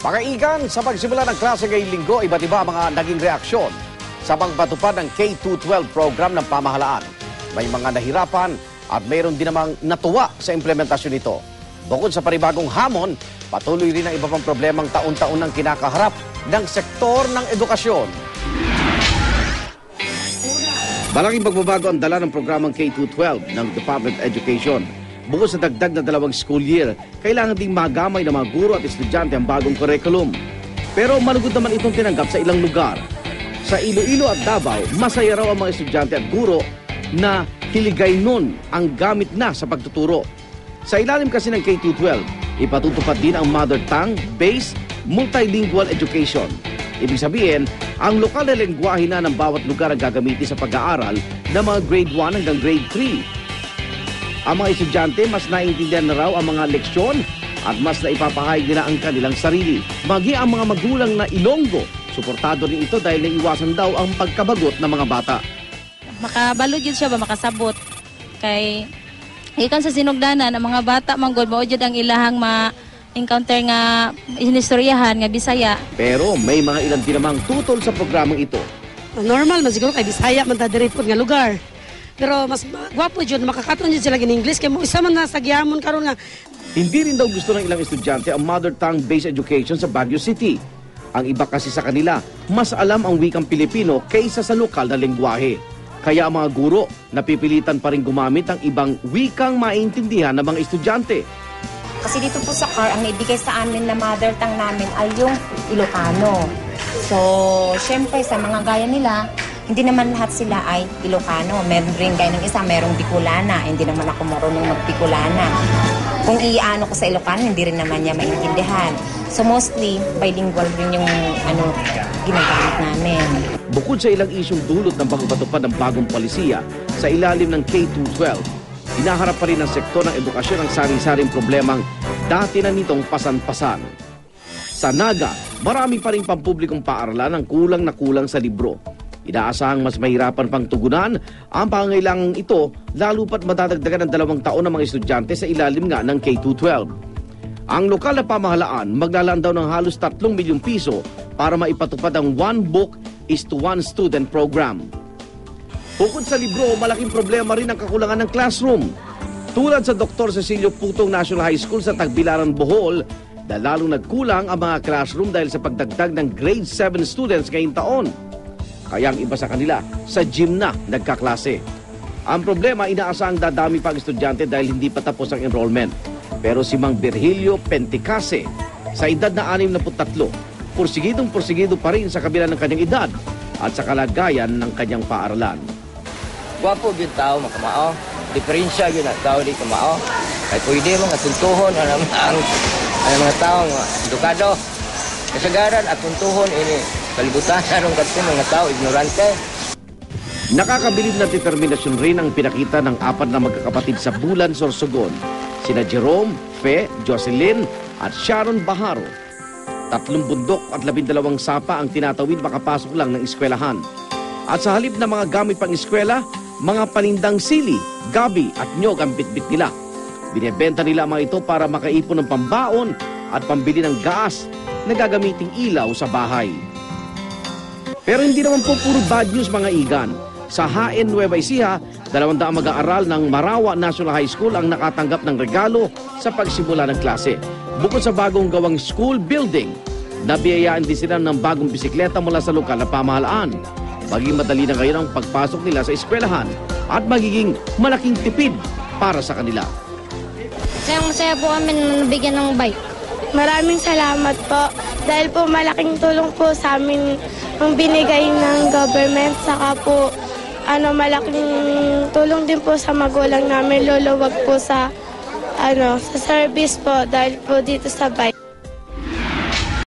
Pakaigan sa pagsimula ng klase ngayong linggo, iba't iba ang mga naging reaksyon sa pagpatupad ng K-12 program ng pamahalaan. May mga nahirapan at mayroon din namang natuwa sa implementasyon nito. Bukod sa panibagong hamon, patuloy rin ang iba pang problemang taon-taon ng kinakaharap ng sektor ng edukasyon. Malaking pagbabago ang dala ng programang K-12 ng Department of Education. Bukod sa dagdag na dalawang school year, kailangan ding magamay ng mga guro at estudyante ang bagong curriculum. Pero malugod naman itong tinanggap sa ilang lugar. Sa Iloilo at Davao, masaya raw ang mga estudyante at guro na hiligay nun ang gamit na sa pagtuturo. Sa ilalim kasi ng K-12, ipatutupad din ang mother tongue-based multilingual education. Ibig sabihin, ang lokal na lengguwahe na ng bawat lugar ang gagamitin sa pag-aaral ng mga grade 1 hanggang grade 3. Ang mga estudyante mas naiintindihan na raw ang mga leksyon at mas naipapahayag nila ang kanilang sarili. Magi ang mga magulang na Ilonggo, suportado rin ito dahil naiwasan daw ang pagkabagot ng mga bata. makabalod yun siya ba makasabot kay ikan sa sinugdanan ang mga bata manggod jud ang ilahang ma encounter nga inistoryahan nga Bisaya Pero may mga ilan din namang tutol sa programang ito. Normal man siguro kay Bisaya man ta diri nga lugar. Pero mas ma- gwapo jud makakaton jud sila in English kay mo isa man na sa gyamon karon nga Hindi rin daw gusto ng ilang estudyante ang mother tongue-based education sa Baguio City. Ang iba kasi sa kanila, mas alam ang wikang Pilipino kaysa sa lokal na lengguwahe. Kaya ang mga guro, napipilitan pa rin gumamit ang ibang wikang maintindihan ng mga estudyante. Kasi dito po sa car, ang naibigay sa amin na mother tongue namin ay yung Ilocano. So, syempre sa mga gaya nila, hindi naman lahat sila ay Ilocano. Meron rin gaya ng isa, merong Bicolana. Hindi naman ako marunong mag-Bicolana. Kung iano ko sa Ilocano, hindi rin naman niya maintindihan. So mostly, bilingual rin yung ano, ginagamit namin. Bukod sa ilang isyong dulot ng pagpapatupad ng bagong palisiya sa ilalim ng K-12, hinaharap pa rin ng sektor ng edukasyon ang sari-saring problemang dati na nitong pasan-pasan. Sa Naga, marami pa rin pampublikong paaralan ang kulang na kulang sa libro. Inaasahang mas mahirapan pang tugunan ang pangangailangang ito lalo pat matadagdagan ng dalawang taon ng mga estudyante sa ilalim nga ng K-12. Ang lokal na pamahalaan maglalaan daw ng halos 3 milyong piso para maipatupad ang One Book is to One Student program. Bukod sa libro, malaking problema rin ang kakulangan ng classroom. Tulad sa Dr. Cecilio Putong National High School sa Tagbilaran, Bohol, na lalong nagkulang ang mga classroom dahil sa pagdagdag ng grade 7 students ngayong taon. Kaya ang iba sa kanila, sa gym na nagkaklase. Ang problema, inaasahang dadami pa ang estudyante dahil hindi pa tapos ang enrollment. Pero si Mang Virgilio Penticase, sa edad na 63, porsigidong porsigido pa rin sa kabila ng kanyang edad at sa kalagayan ng kanyang paaralan. Gwapo gyud tao makamao. Diferensya gyud na tao di kamao. Kay pwede mo nga tuntuhon ang ang, ang mga tao nga edukado. Kasagaran at tuntuhon ini kalibutan anong kadto mga tao ignorante. Nakakabilib na determinasyon rin ang pinakita ng apat na magkakapatid sa Bulan, Sorsogon. Sina Jerome, Fe, Jocelyn at Sharon Baharo. Tatlong bundok at labindalawang sapa ang tinatawid makapasok lang ng eskwelahan. At sa halip na mga gamit pang eskwela, mga panindang sili, gabi at nyog ang bitbit nila. Binebenta nila ang mga ito para makaipon ng pambaon at pambili ng gas na gagamiting ilaw sa bahay. Pero hindi naman po puro bad news mga igan. Sa HN Nueva Ecija, dalawang daang mag-aaral ng Marawa National High School ang nakatanggap ng regalo sa pagsimula ng klase. Bukod sa bagong gawang school building, nabiyayaan din sila ng bagong bisikleta mula sa lokal na pamahalaan. Maging madali na ngayon ang pagpasok nila sa eskwelahan at magiging malaking tipid para sa kanila. Sayang masaya po kami na nabigyan ng bike. Maraming salamat po dahil po malaking tulong po sa amin ang binigay ng government saka po ano malaking tulong din po sa magulang namin luluwag po sa ano sa service po dahil po dito sa bike.